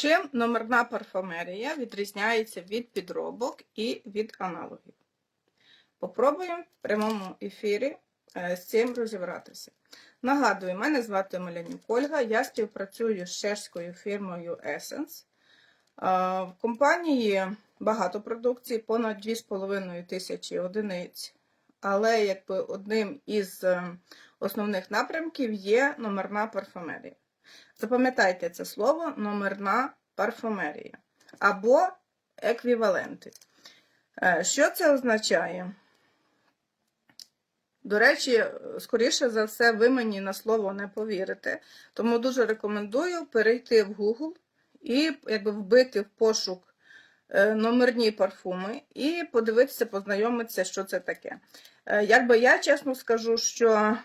Чим номерна парфумерія відрізняється від підробок і від аналогів? Попробуємо в прямому ефірі е, з цим розібратися. Нагадую, мене звати Малянюк Ольга, я співпрацюю з чешською фірмою Essence. Е, В компанії багато продукції, понад 2,5 тисячі одиниць. Але якби одним із е, основних напрямків є номерна парфумерія. Запам'ятайте це слово номерна парфумерія або еквіваленти. Е, Що це означає? До речі, скоріше за все, ви мені на слово не повірите, тому дуже рекомендую перейти в Google і якби вбити в пошук е, номерні парфуми і подивитися, познайомитися, що це таке. Е, Якби я чесно скажу, що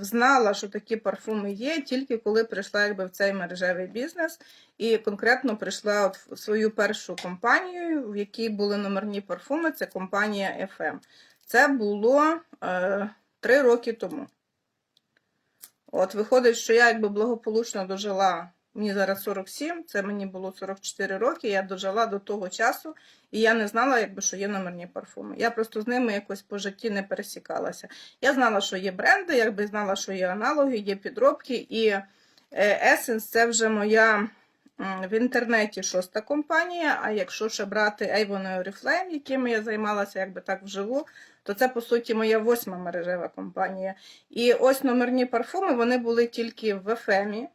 знала, що такі парфуми є, тільки коли прийшла якби, в цей мережевий бізнес, і конкретно прийшла от в свою першу компанію, в якій були номерні парфуми, це компанія FM. Це було е, роки тому. От виходить, що я якби благополучно дожила. Мені зараз 47, це мені було 44 роки, я дожила до того часу, і я не знала, якби, що є номерні парфуми. Я просто з ними якось по житті не пересікалася. Я знала, що є бренди, якби знала, що є аналоги, є підробки, і е, Essence це вже моя в інтернеті шоста компанія. А якщо ще брати Avon і Oriflame, якими я займалася якби так вживу, то це по суті моя восьма мережева компанія. І ось номерні парфуми вони були тільки в FM.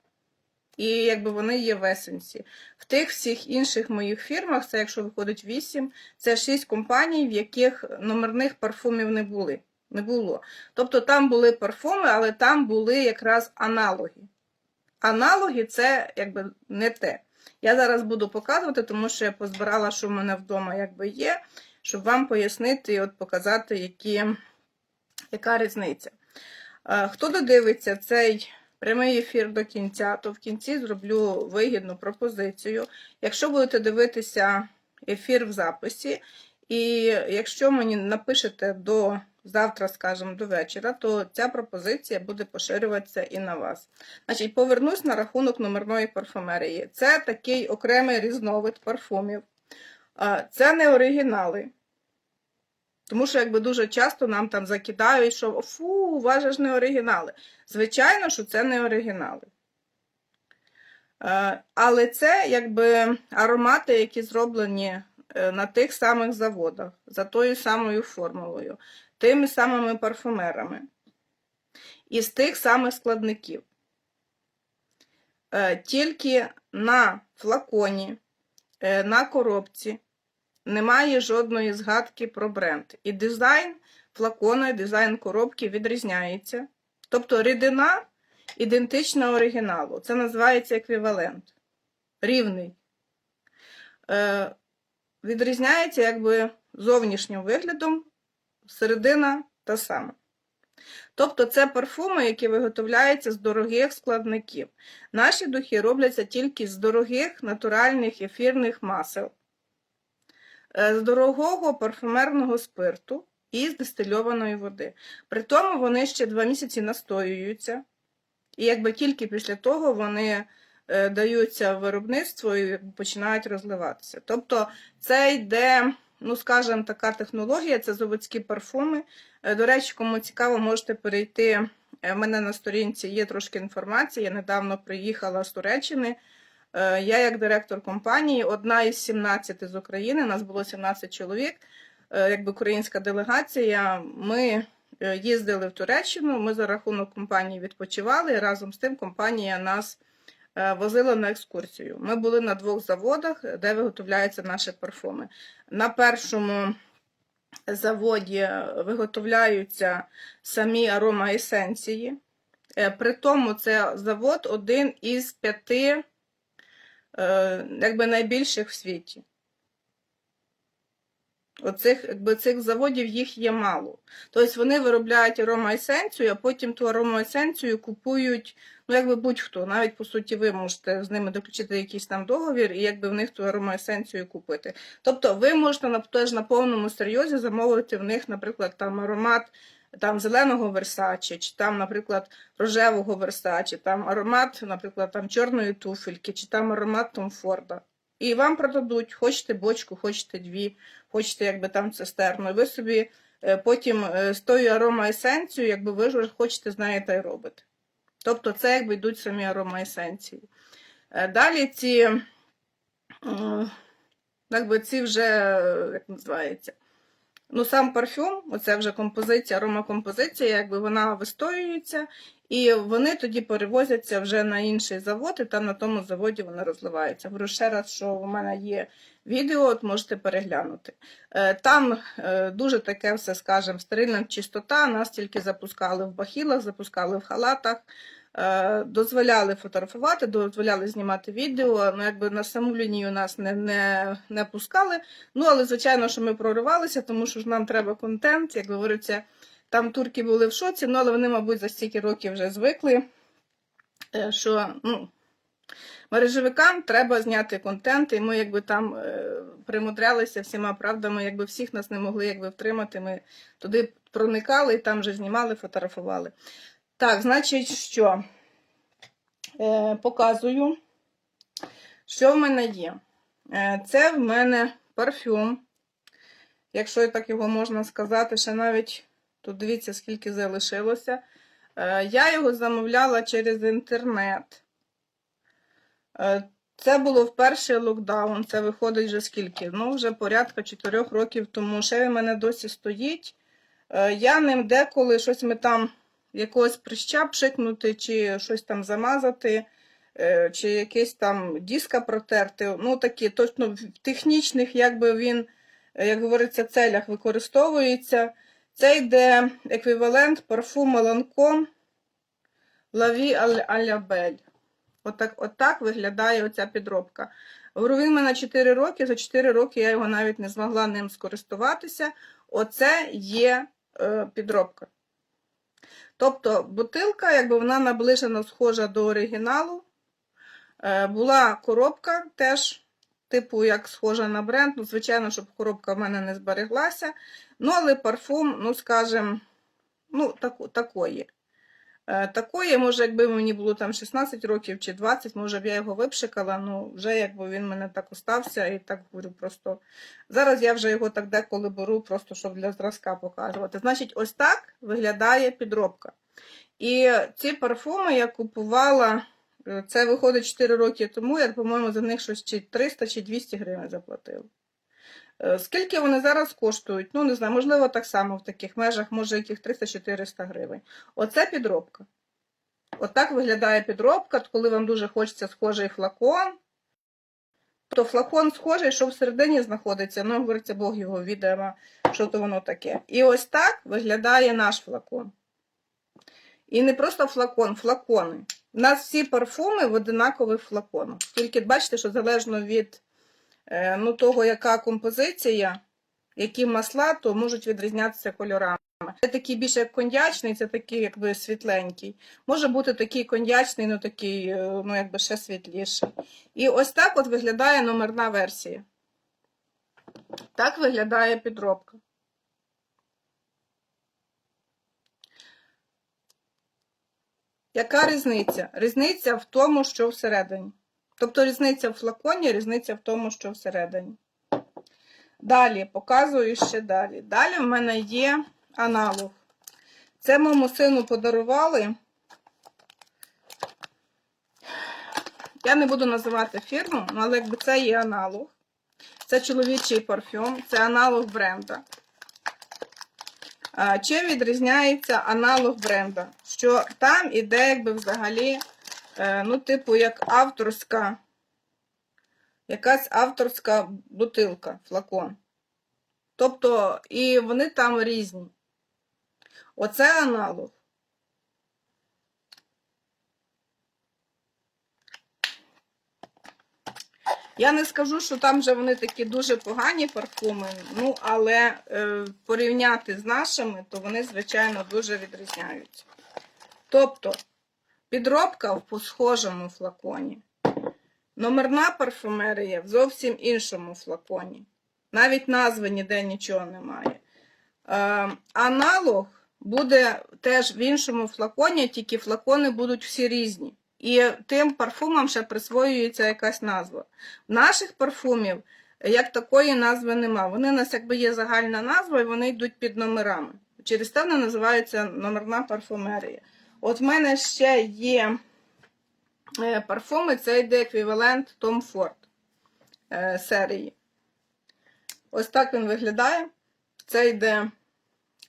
І якби вони є в есенсі. В тих всіх інших моїх фірмах, це якщо виходить 8, це 6 компаній, в яких номерних парфумів не були. Не було. Тобто там були парфуми, але там були якраз аналоги. Аналоги це якби не те. Я зараз буду показувати, тому що я позбирала, що в мене вдома якби є, щоб вам пояснити і от показати, які, яка різниця. Е, Хто додивиться цей прямий ефір до кінця, то в кінці зроблю вигідну пропозицію. Якщо будете дивитися ефір в записі, і якщо мені напишете до завтра, скажімо, до вечора, то ця пропозиція буде поширюватися і на вас. Значить, повернусь на рахунок номерної парфумерії. Це такий окремий різновид парфумів. Це не оригінали. Тому що якби дуже часто нам там закидають, що фу, у вас же ж не оригінали. Звичайно, що це не оригінали. Е, Але це якби аромати, які зроблені е, на тих самих заводах, за тою самою формулою, тими самими парфумерами, із тих самих складників. Е, Тільки на флаконі, на коробці немає жодної згадки про бренд. І дизайн флакона, і дизайн коробки відрізняється. Тобто рідина ідентична оригіналу. Це називається еквівалент. Рівний. Е, Відрізняється якби зовнішнім виглядом, середина та сама. Тобто це парфуми, які виготовляються з дорогих складників. Наші духи робляться тільки з дорогих натуральних ефірних масел, з дорогого парфумерного спирту і з дистильованої води. При тому вони ще два місяці настоюються, і якби тільки після того вони е, даються в виробництво і починають розливатися. Тобто це йде, ну скажімо, така технологія, це заводські парфуми. Е, До речі, кому цікаво, можете перейти. е, В мене на сторінці є трошки інформації. Я недавно приїхала з Туреччини. Е, Я, як директор компанії, одна із 17 з України, нас було 17 чоловік, е, якби українська делегація. Ми е, їздили в Туреччину, ми за рахунок компанії відпочивали. і Разом з тим компанія нас возила на екскурсію. Ми були на двох заводах, де виготовляються наші парфуми. На першому заводі виготовляються самі аромаесенції. При тому це завод один із п'яти якби найбільших в світі. Оцих, якби, цих заводів їх є мало. Тобто вони виробляють аромаесенцію, а потім ту аромаесенцію купують, ну, якби будь-хто. Навіть, по суті, ви можете з ними доключити якийсь там договір і якби в них ту аромаесенцію купити. Тобто ви можете теж на повному серйозі замовити в них, наприклад, там аромат там зеленого версачі, чи там, наприклад, рожевого версачі, там аромат, наприклад, там чорної туфельки, чи там аромат Том Форда. І вам продадуть, хочете бочку, хочете дві, хочете якби там цистерну. І ви собі е, потім е, з тою аромаесенцією, якби ви ж хочете, знаєте, і робите. Тобто це якби йдуть самі аромаесенції. Е, Далі ці, якби ці вже, як називається, ну сам парфюм, оце вже композиція, аромакомпозиція, якби вона вистоюється, і вони тоді перевозяться вже на інший завод, і там на тому заводі вони розливаються. Говорю ще раз, що у мене є відео, от можете переглянути. Е, Там е, дуже таке все, скажімо, стерильна чистота, нас тільки запускали в бахілах, запускали в халатах. Е, Дозволяли фотографувати, дозволяли знімати відео. Ну, якби на саму лінію нас не, не, не пускали. Ну, але звичайно, що ми проривалися, тому що ж нам треба контент, як говориться, там турки були в шоці, ну але вони, мабуть, за стільки років вже звикли, е, що ну, мережевикам треба зняти контент, і ми якби там е, примудрялися всіма правдами, якби всіх нас не могли якби втримати. Ми туди проникали і там вже знімали, фотографували. Так, значить, що е, показую, що в мене є. Е, це в мене парфюм. Якщо так його можна сказати, ще навіть тут дивіться, скільки залишилося. Е, я його замовляла через інтернет. Е, це було в перший локдаун. Це виходить вже скільки? Ну, вже порядка 4 років тому. Ще в мене досі стоїть. Е, Я ним деколи щось ми там якогось прища пшикнути, чи щось там замазати, е, чи якийсь там диска протерти. Ну, такі точно в технічних, якби він, е, як говориться, целях використовується. Це йде еквівалент парфуму La Vie à. Отак, отак виглядає оця підробка. Говорю, він мене 4 роки, за 4 роки я його навіть не змогла ним скористуватися. Оце є е, підробка. Тобто бутилка, якби вона наближено схожа до оригіналу. Е, була коробка теж, типу, як схожа на бренд. Ну, звичайно, щоб коробка в мене не збереглася. Ну, але парфум, ну, скажімо, ну, так, такої. Е, Такої, може, якби мені було там 16 років чи 20, може б я його випшикала, ну вже якби він мене так остався і так говорю просто. Зараз я вже його так деколи беру, просто щоб для зразка показувати. Значить, ось так виглядає підробка. І ці парфуми я купувала, е, це виходить 4 роки тому, я, по-моєму, за них щось чи 300 чи 200 гривень заплатила. Е, Скільки вони зараз коштують? Ну, не знаю, можливо, так само в таких межах, може, яких 300-400 гривень. Оце підробка. Отак виглядає підробка, коли вам дуже хочеться схожий флакон. То флакон схожий, що всередині знаходиться, ну, говориться, Бог його відомо, що то воно таке. І ось так виглядає наш флакон. І не просто флакон, флакони. У нас всі парфуми в одинакових флаконах. Тільки бачите, що залежно від ну, того, яка композиція, які масла, то можуть відрізнятися кольорами. Це такий більше як коньячний, це такий якби світленький. Може бути такий коньячний, ну такий, е, ну якби ще світліший. І ось так от виглядає номерна версія. Так виглядає підробка. Яка різниця? Різниця в тому, що всередині. Тобто різниця в флаконі, різниця в тому, що всередині. Далі, показую ще далі. Далі в мене є аналог. Це моєму сину подарували. Я не буду називати фірму, але якби це є аналог. Це чоловічий парфюм, це аналог бренда. Чим відрізняється аналог бренда? Що там іде, якби взагалі, ну, типу, як авторська, якась авторська бутилка, флакон. Тобто, і вони там різні. Оце аналог. Я не скажу, що там вже вони такі дуже погані парфуми, ну, але е, порівняти з нашими, то вони, звичайно, дуже відрізняються. Тобто, підробка в схожому флаконі. Номерна парфумерія в зовсім іншому флаконі. Навіть назви ніде нічого немає. Е, аналог буде теж в іншому флаконі, тільки флакони будуть всі різні. І тим парфумам ще присвоюється якась назва. В наших парфумів як такої назви нема. Вони у нас якби є загальна назва, і вони йдуть під номерами. Через те вони називаються номерна парфумерія. От в мене ще є е, парфуми, це йде еквівалент Tom Ford е, серії. Ось так він виглядає. Це йде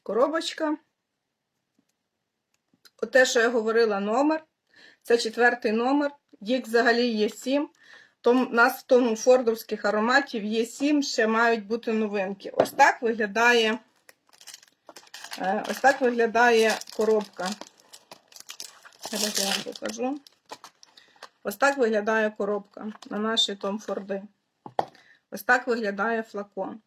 коробочка. Оте, що я говорила, номер. Це четвертий номер. Їх взагалі є сім. Том, у нас в тому фордовських ароматів є сім, ще мають бути новинки. Ось так виглядає, е, ось так виглядає коробка. Зараз я вам покажу. Ось так виглядає коробка на наші Том Форди. Ось так виглядає флакон.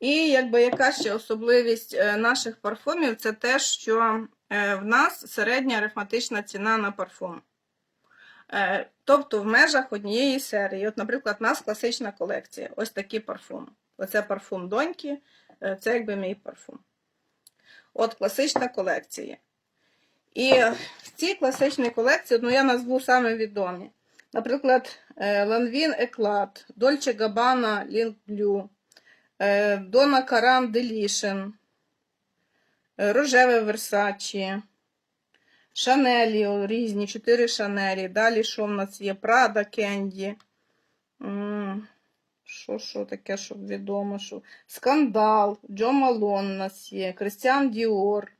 І якби яка ще особливість е, наших парфумів, це те, що е, в нас середня арифметична ціна на парфум. Е, Тобто в межах однієї серії. От, наприклад, у нас класична колекція. Ось такі парфуми. Оце парфум доньки, це якби мій парфум. От класична колекція. І в цій класичній колекції, ну я назву саме відомі. Наприклад, е, Lanvin Eclat, Dolce Gabbana Link Blue, е, Donna Karan Delition, е, Рожеве Versace, Шанелі різні, чотири шанелі. Далі що в нас є? Прада Кенді. Що, що таке, щоб відомо? Що? Скандал, Джо Малон у нас є, Кристіан Діор.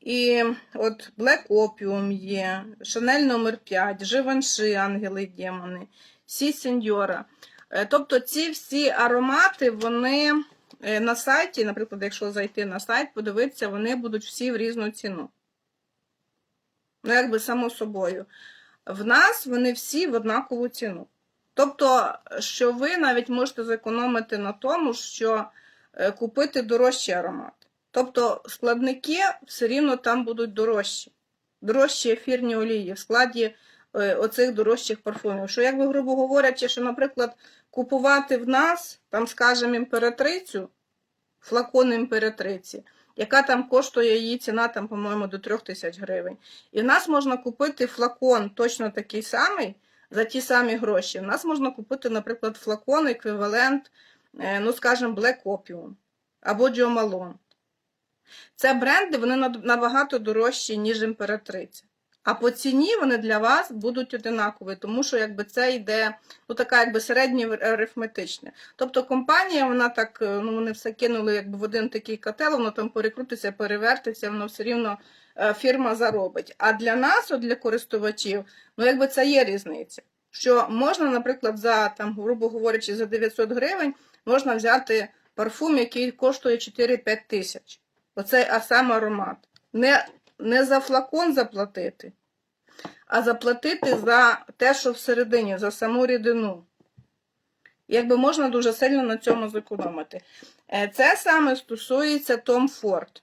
І от Black Opium є, Шанель номер 5, Живанши, Ангели і Демони, Сі Сеньора. Е, Тобто ці всі аромати, вони е, на сайті, наприклад, якщо зайти на сайт, подивитися, вони будуть всі в різну ціну. Ну, якби само собою. В нас вони всі в однакову ціну. Тобто, що ви навіть можете зекономити на тому, що е, купити дорожчий аромат. Тобто складники все рівно там будуть дорожчі. Дорожчі ефірні олії в складі е, оцих дорожчих парфумів. Що, якби, грубо говорячи, що, наприклад, купувати в нас, там, скажімо, імператрицю, флакон імператриці, яка там коштує її ціна, там, по-моєму, до 3 тисяч гривень. І в нас можна купити флакон точно такий самий за ті самі гроші. В нас можна купити, наприклад, флакон, еквівалент, е, ну, скажімо, Black Opium або Malone. Це бренди, вони набагато дорожчі, ніж імператриця. А по ціні вони для вас будуть одинакові, тому що якби це йде ну, така якби середнє арифметичне. Тобто компанія, вона так, е, ну вони все кинули якби в один такий котел, воно там перекрутиться, перевертиться, воно все рівно е, фірма заробить. А для нас, от для користувачів, ну якби це є різниця. Що можна, наприклад, за там, грубо говорячи, за 900 гривень можна взяти парфум, який коштує 4-5 тисяч. Оцей а сам аромат. Не, не за флакон заплатити, а заплатити за те, що всередині, за саму рідину. Якби можна дуже сильно на цьому зекономити. Е, Це саме стосується Tom Ford.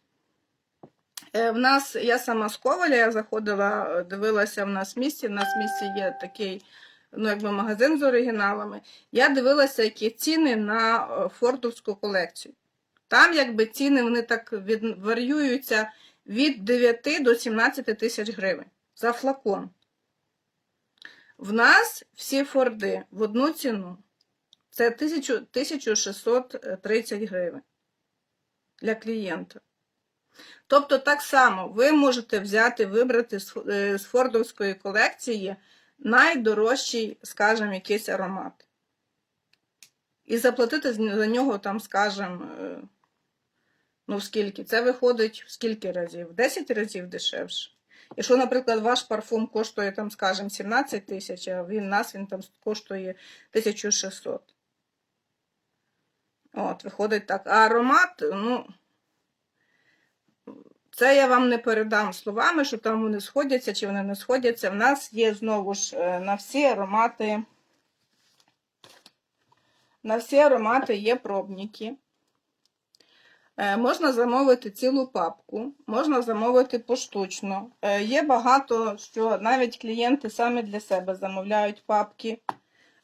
Е, В нас, я сама з Коваля, я заходила, дивилася в нас в місті. В нас в місті є такий ну, якби магазин з оригіналами. Я дивилася, які ціни на е, фордовську колекцію. Там якби ціни вони так від, варіюються від 9 до 17 тисяч гривень за флакон. В нас всі форди в одну ціну. Це 1630 гривень для клієнта. Тобто, так само ви можете взяти, вибрати з е, фордовської колекції найдорожчий, скажімо, якийсь аромат. І заплатити за нього, там, скажімо, е, ну скільки? Це виходить скільки разів? В 10 разів дешевше. Якщо, наприклад, ваш парфум коштує, там, скажімо, 17 тисяч, а він нас він там коштує 1600. От, виходить так. А аромат, ну, це я вам не передам словами, що там вони сходяться чи вони не сходяться. В нас є знову ж е, на всі аромати. На всі аромати є пробники. Е, Можна замовити цілу папку, можна замовити поштучно. Е, Є багато, що навіть клієнти самі для себе замовляють папки.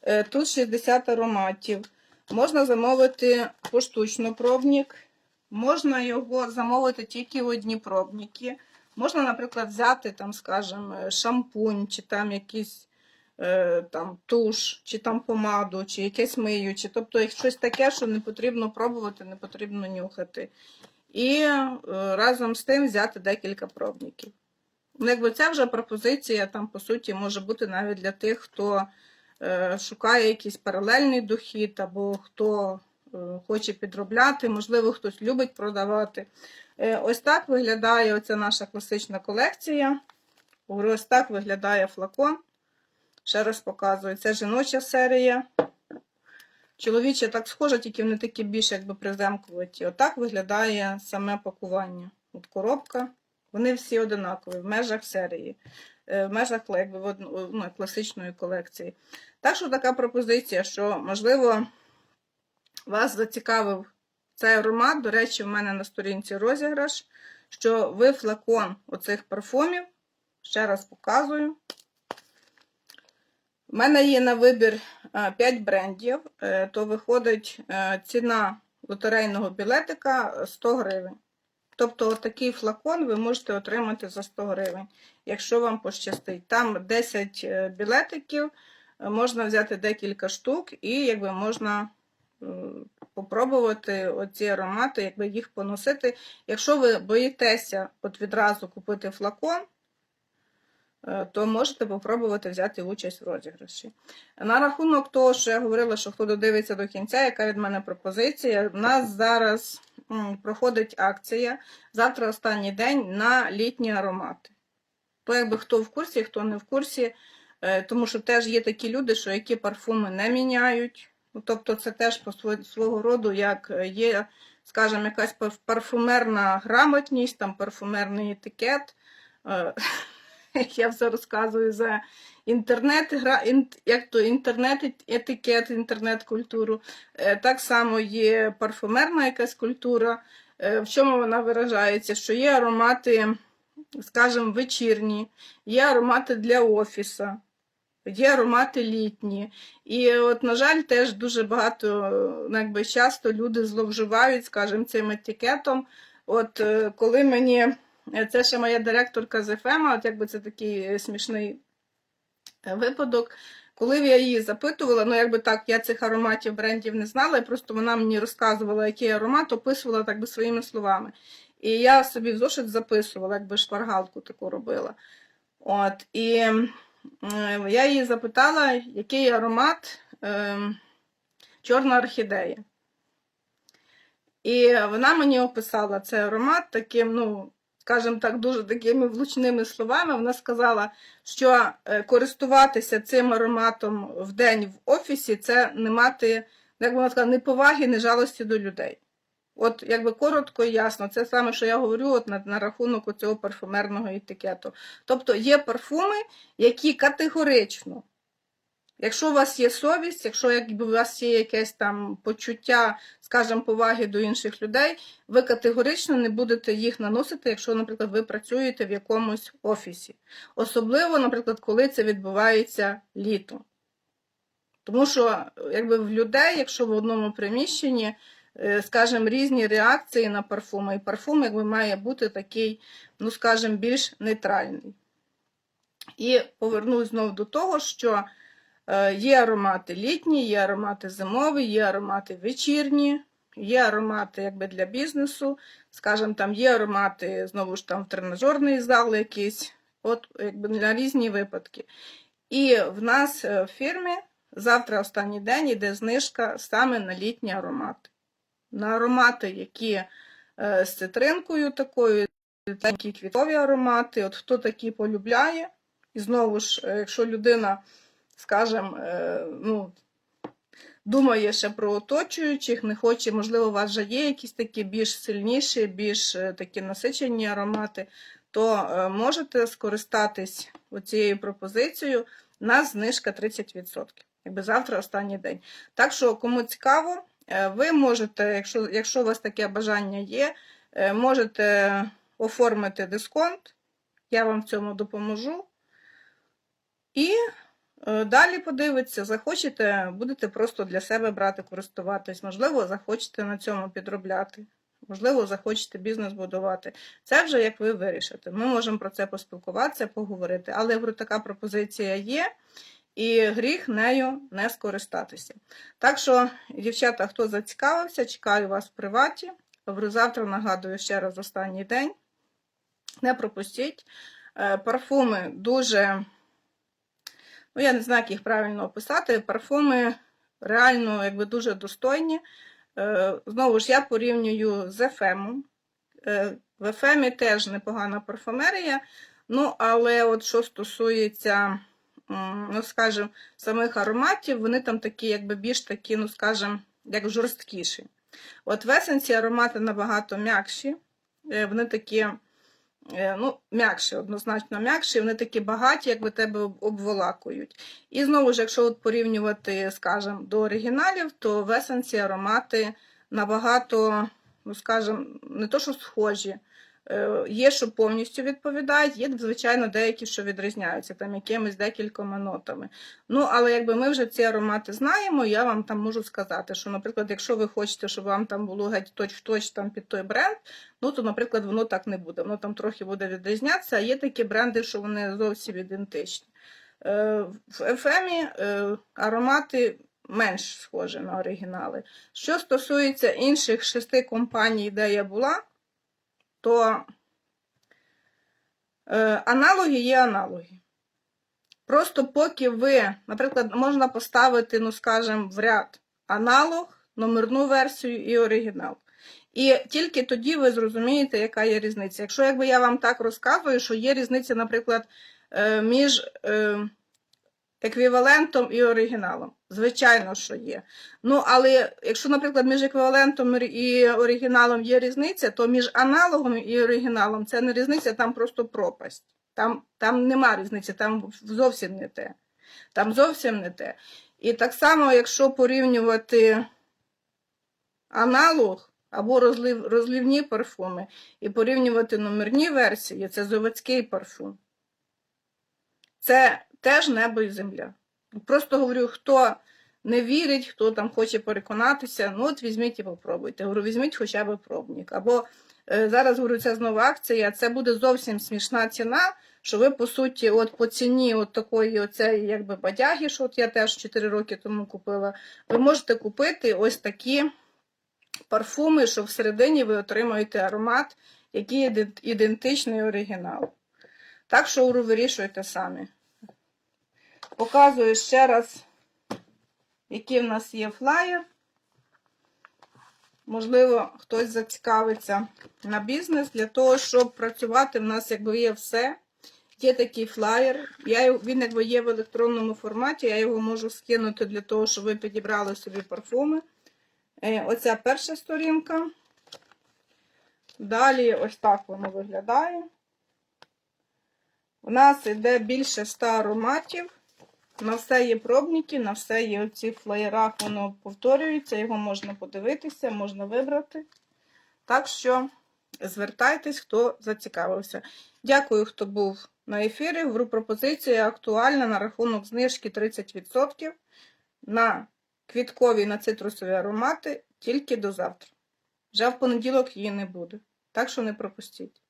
Е, Тут 60 ароматів. Можна замовити поштучно пробник, Можна його замовити тільки в одні пробники. Можна, наприклад, взяти там, скажімо, шампунь, чи там якийсь е, там туш, чи там помаду, чи якесь миюче. Тобто щось таке, що не потрібно пробувати, не потрібно нюхати. І е, разом з тим взяти декілька пробників. Ну, якби ця вже пропозиція там, по суті, може бути навіть для тих, хто е, шукає якийсь паралельний дохід, або хто е, хоче підробляти, можливо, хтось любить продавати. Е, ось так виглядає оця наша класична колекція. Ось так виглядає флакон. Ще раз показую, це жіноча серія. Чоловіче так схоже, тільки вони такі більш якби приземкуваті. Отак виглядає саме пакування. От коробка. Вони всі одинакові в межах серії, е, в межах якби, в одну- ну, класичної колекції. Так що така пропозиція, що, можливо, вас зацікавив цей аромат. До речі, в мене на сторінці розіграш, що ви флакон оцих парфумів, ще раз показую. У мене є на вибір 5 брендів, е, то виходить е, ціна лотерейного білетика 100 гривень. Тобто такий флакон ви можете отримати за 100 гривень, якщо вам пощастить. Там 10 е, білетиків, е, можна взяти декілька штук і якби можна е, попробувати оці аромати, якби їх поносити. Якщо ви боїтеся от відразу купити флакон, е, то можете попробувати взяти участь в розіграші. На рахунок того, що я говорила, що хто додивиться до кінця, яка від мене пропозиція, у нас зараз проходить акція. Завтра останній день на літні аромати. То якби хто в курсі, хто не в курсі, е, тому що теж є такі люди, що які парфуми не міняють. Ну, тобто це теж по свого роду, як е, є, скажімо, якась парфумерна грамотність, там парфумерний етикет. Я все розказую за інтернет, гра, як то інтернет етикет, інтернет-культуру. Е, Так само є парфумерна якась культура. Е, В чому вона виражається? Що є аромати, скажімо, вечірні, є аромати для офіса, є аромати літні. І от, на жаль, теж дуже багато, ну, якби часто люди зловживають, скажімо, цим етикетом. От е, коли мені, це ще моя директорка з ФМ, от якби це такий е, смішний е, випадок. Коли я її запитувала, ну якби так, я цих ароматів брендів не знала, і просто вона мені розказувала, який аромат, описувала так би своїми словами. І я собі в зошит записувала, якби шпаргалку таку робила. От, і е, я її запитала, який аромат е, чорна орхідея. І вона мені описала цей аромат таким, ну, скажімо так, дуже такими влучними словами. Вона сказала, що е, користуватися цим ароматом в день в офісі це не мати, як вона сказала, ні поваги, ні жалості до людей. От, якби коротко і ясно, це саме, що я говорю от на, на рахунок цього парфумерного етикету. Тобто є парфуми, які категорично, якщо у вас є совість, якщо якби у вас є якесь там почуття, скажімо, поваги до інших людей, ви категорично не будете їх наносити, якщо, наприклад, ви працюєте в якомусь офісі. Особливо, наприклад, коли це відбувається літом. Тому що, якби в людей, якщо в одному приміщенні, е, скажімо, різні реакції на парфуми, і парфум, якби має бути такий, ну, скажімо, більш нейтральний. І повернусь знову до того, що є аромати літні, є аромати зимові, є аромати вечірні, є аромати якби для бізнесу, скажімо, там є аромати знову ж там в тренажерний зал якийсь, от якби на різні випадки. І в нас е, в фірмі завтра останній день іде знижка саме на літні аромати. На аромати, які е, з цитринкою такою, такі квітові аромати. От хто такі полюбляє, і знову ж, е, якщо людина, скажімо, е, ну, думає ще про оточуючих, не хоче, можливо, у вас вже є якісь такі більш сильніші, більш е, такі насичені аромати, то е, можете скористатись цією пропозицією на знижка 30%. Якби завтра останній день. Так що, кому цікаво, ви можете, якщо, якщо у вас таке бажання є, можете оформити дисконт, я вам в цьому допоможу. І далі подивитися, захочете, будете просто для себе брати, користуватись. Можливо, захочете на цьому підробляти. можливо, захочете бізнес будувати. Це вже як ви вирішите. Ми можемо про це поспілкуватися, поговорити. Але говорю, така пропозиція є, і гріх нею не скористатися. Так що, дівчата, хто зацікавився, чекаю вас в приваті. Завтра нагадую ще раз останній день. Не пропустіть. Е, Парфуми дуже, ну я не знаю, як їх правильно описати. Парфуми реально якби дуже достойні. Е, Знову ж я порівнюю з ефемом. В ефемі теж непогана парфумерія. Ну, але от що стосується, ну, скажімо, самих ароматів, вони там такі, якби більш такі, ну, скажімо, як жорсткіші. От в есенсі аромати набагато м'якші. Е, Вони такі, ну, м'якші, однозначно м'якші, вони такі багаті, якби тебе обволакують. І знову ж, якщо от порівнювати, скажімо, до оригіналів, то в есенці аромати набагато, ну, скажімо, не то, що схожі. Е, Є, що повністю відповідають, є, звичайно, деякі, що відрізняються, там якимись декількома нотами. Ну, але якби ми вже ці аромати знаємо, я вам там можу сказати, що, наприклад, якщо ви хочете, щоб вам там було геть точ-в-точ там під той бренд, ну то, наприклад, воно так не буде. Воно там трохи буде відрізнятися, а є такі бренди, що вони зовсім ідентичні. Е, В ефемі аромати менш схожі на оригінали. Що стосується інших шести компаній, де я була, то е, аналоги є аналоги. Просто поки ви, наприклад, можна поставити, ну скажімо, в ряд аналог, номерну версію і оригінал. І тільки тоді ви зрозумієте, яка є різниця. Якщо якби я вам так розказую, що є різниця, наприклад, е, між е, еквівалентом і оригіналом. Звичайно, що є. Ну, але якщо, наприклад, між еквівалентом і оригіналом є різниця, то між аналогом і оригіналом це не різниця, там просто пропасть. Там, там нема різниці, там зовсім не те. Там зовсім не те. І так само, якщо порівнювати аналог або розлив, розливні парфуми і порівнювати номерні версії, це заводський парфум. Це теж небо і земля. Просто говорю, хто не вірить, хто там хоче переконатися, ну от візьміть і попробуйте. Говорю, візьміть хоча б пробник. Або е, зараз говорю, це знову акція, це буде зовсім смішна ціна, що ви, по суті, от по ціні от такої оцеї, якби бадяги, що от я теж 4 роки тому купила, ви можете купити ось такі парфуми, що всередині ви отримаєте аромат, який іде- ідентичний оригіналу. Так що вирішуйте самі. Показую ще раз, який в нас є флаєр. Можливо, хтось зацікавиться на бізнес для того, щоб працювати. В нас якби є все. Є такий флаєр. Я, він якби є в електронному форматі, я його можу скинути для того, щоб ви підібрали собі парфуми. Е, Оця перша сторінка. Далі ось так воно виглядає. У нас йде більше 100 ароматів. На все є пробники, на все є оці флеєрах, воно повторюється, його можна подивитися, можна вибрати. Так що звертайтесь, хто зацікавився. Дякую, хто був на ефірі. Говорю, пропозиція актуальна на рахунок знижки 30% на квіткові на цитрусові аромати тільки до завтра. Вже в понеділок її не буде. Так що не пропустіть.